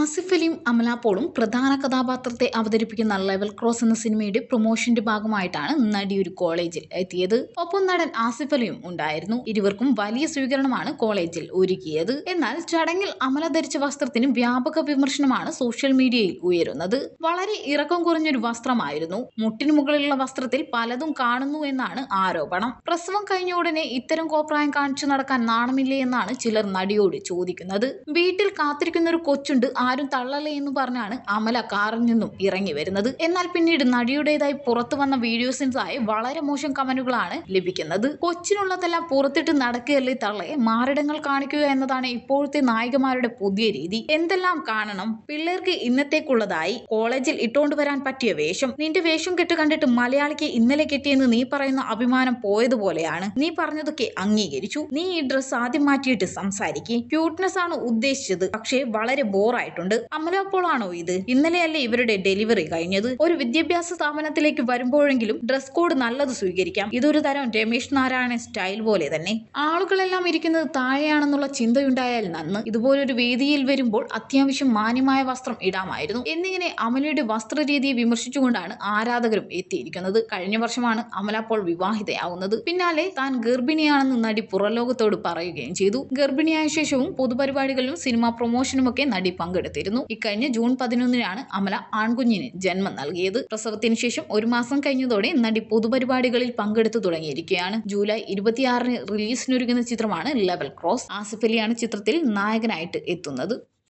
ആസിഫ് അലിയും അമല പോളും പ്രധാന കഥാപാത്രത്തെ അവതരിപ്പിക്കുന്ന ലെവൽ ക്രോസ് എന്ന സിനിമയുടെ പ്രൊമോഷന്റെ ഭാഗമായിട്ടാണ് നടി ഒരു കോളേജിൽ എത്തിയത്. ഒപ്പം നടൻ ആസിഫ് അലിയും ഉണ്ടായിരുന്നു. ഇരുവർക്കും വലിയ സ്വീകരണമാണ് കോളേജിൽ ഒരുക്കിയത്. എന്നാൽ ചടങ്ങിൽ അമല ധരിച്ച വസ്ത്രത്തിന് വ്യാപക വിമർശനമാണ് സോഷ്യൽ മീഡിയയിൽ ഉയരുന്നത്. വളരെ ഇറക്കം കുറഞ്ഞൊരു വസ്ത്രമായിരുന്നു. മുട്ടിനു മുകളിലുള്ള വസ്ത്രത്തിൽ പലതും കാണുന്നു എന്നാണ് ആരോപണം. പ്രസവം കഴിഞ്ഞ ഉടനെ ഇത്തരം കോപ്രായം കാണിച്ചു നടക്കാൻ നാണമില്ലേ എന്നാണ് ചിലർ നടിയോട് ചോദിക്കുന്നത്. വീട്ടിൽ കാത്തിരിക്കുന്ന ഒരു കൊച്ചുണ്ട് ആരും തള്ളലേ എന്ന് പറഞ്ഞാണ് അമല കാറിൽ നിന്നും ഇറങ്ങി വരുന്നത്. എന്നാൽ പിന്നീട് നടിയുടേതായി പുറത്തു വന്ന വീഡിയോസിൻസായി വളരെ മോശം കമന്റുകളാണ് ലഭിക്കുന്നത്. കൊച്ചിനുള്ളതെല്ലാം പുറത്തിട്ട് നടക്കുകയല്ലേ തള്ളെ? മാറിടങ്ങൾ കാണിക്കുക എന്നതാണ് ഇപ്പോഴത്തെ നായികമാരുടെ പുതിയ രീതി. എന്തെല്ലാം കാണണം? പിള്ളേർക്ക് ഇന്നത്തേക്കുള്ളതായി കോളേജിൽ ഇട്ടുകൊണ്ട് വരാൻ പറ്റിയ വേഷം. നിന്റെ വേഷം കെട്ട് കണ്ടിട്ട് മലയാളിക്ക് ഇന്നലെ കിട്ടിയെന്ന് നീ പറയുന്ന അഭിമാനം പോയതുപോലെയാണ്. നീ പറഞ്ഞതൊക്കെ അംഗീകരിച്ചു. നീ ഈ ഡ്രസ്സ് ആദ്യം മാറ്റിയിട്ട് സംസാരിക്കേ. ക്യൂട്ട്നെസ് ആണ് ഉദ്ദേശിച്ചത്. പക്ഷേ വളരെ ബോറായിട്ടുണ്ട് അമല അപ്പോളാണോ ഇത്? ഇന്നലെയല്ലേ ഇവരുടെ ഡെലിവറി കഴിഞ്ഞത്? ഒരു വിദ്യാഭ്യാസ സ്ഥാപനത്തിലേക്ക് വരുമ്പോഴെങ്കിലും ഡ്രസ് കോഡ് നല്ലത് സ്വീകരിക്കാം. ഇതൊരു തരം രമേശ് നാരായണ സ്റ്റൈൽ പോലെ തന്നെ. ആളുകളെല്ലാം ഇരിക്കുന്നത് താഴെയാണെന്നുള്ള ചിന്തയുണ്ടായാൽ നന്ന്. ഇതുപോലൊരു വേദിയിൽ വരുമ്പോൾ അത്യാവശ്യം മാന്യമായ വസ്ത്രം ഇടാമായിരുന്നു. എന്നിങ്ങനെ അമലയുടെ വസ്ത്രരീതിയെ വിമർശിച്ചുകൊണ്ടാണ് ആരാധകരും എത്തിയിരിക്കുന്നത്. കഴിഞ്ഞ വർഷമാണ് അമല പോൾ വിവാഹിതയാവുന്നത്. പിന്നാലെ താൻ ഗർഭിണിയാണെന്ന് നടി പുറലോകത്തോട് പറയുകയും ചെയ്തു. ഗർഭിണിയായ ശേഷവും പൊതുപരിപാടികളിലും സിനിമാ പ്രൊമോഷനുമൊക്കെ നടി പങ്കെടുത്തിരുന്നു ഇക്കഴിഞ്ഞ ജൂൺ പതിനൊന്നിനാണ് അമല ആൺകുഞ്ഞിന് ജന്മം നൽകിയത്. പ്രസവത്തിന് ശേഷം ഒരു മാസം കഴിഞ്ഞതോടെ നടി പൊതുപരിപാടികളിൽ പങ്കെടുത്തു തുടങ്ങിയിരിക്കുകയാണ്. ജൂലൈ ഇരുപത്തിയാറിന് റിലീസിനൊരുങ്ങുന്ന ചിത്രമാണ് ലെവൽ ക്രോസ്. ആസിഫ് അലിയാണ് ചിത്രത്തിൽ നായകനായിട്ട് എത്തുന്നത്.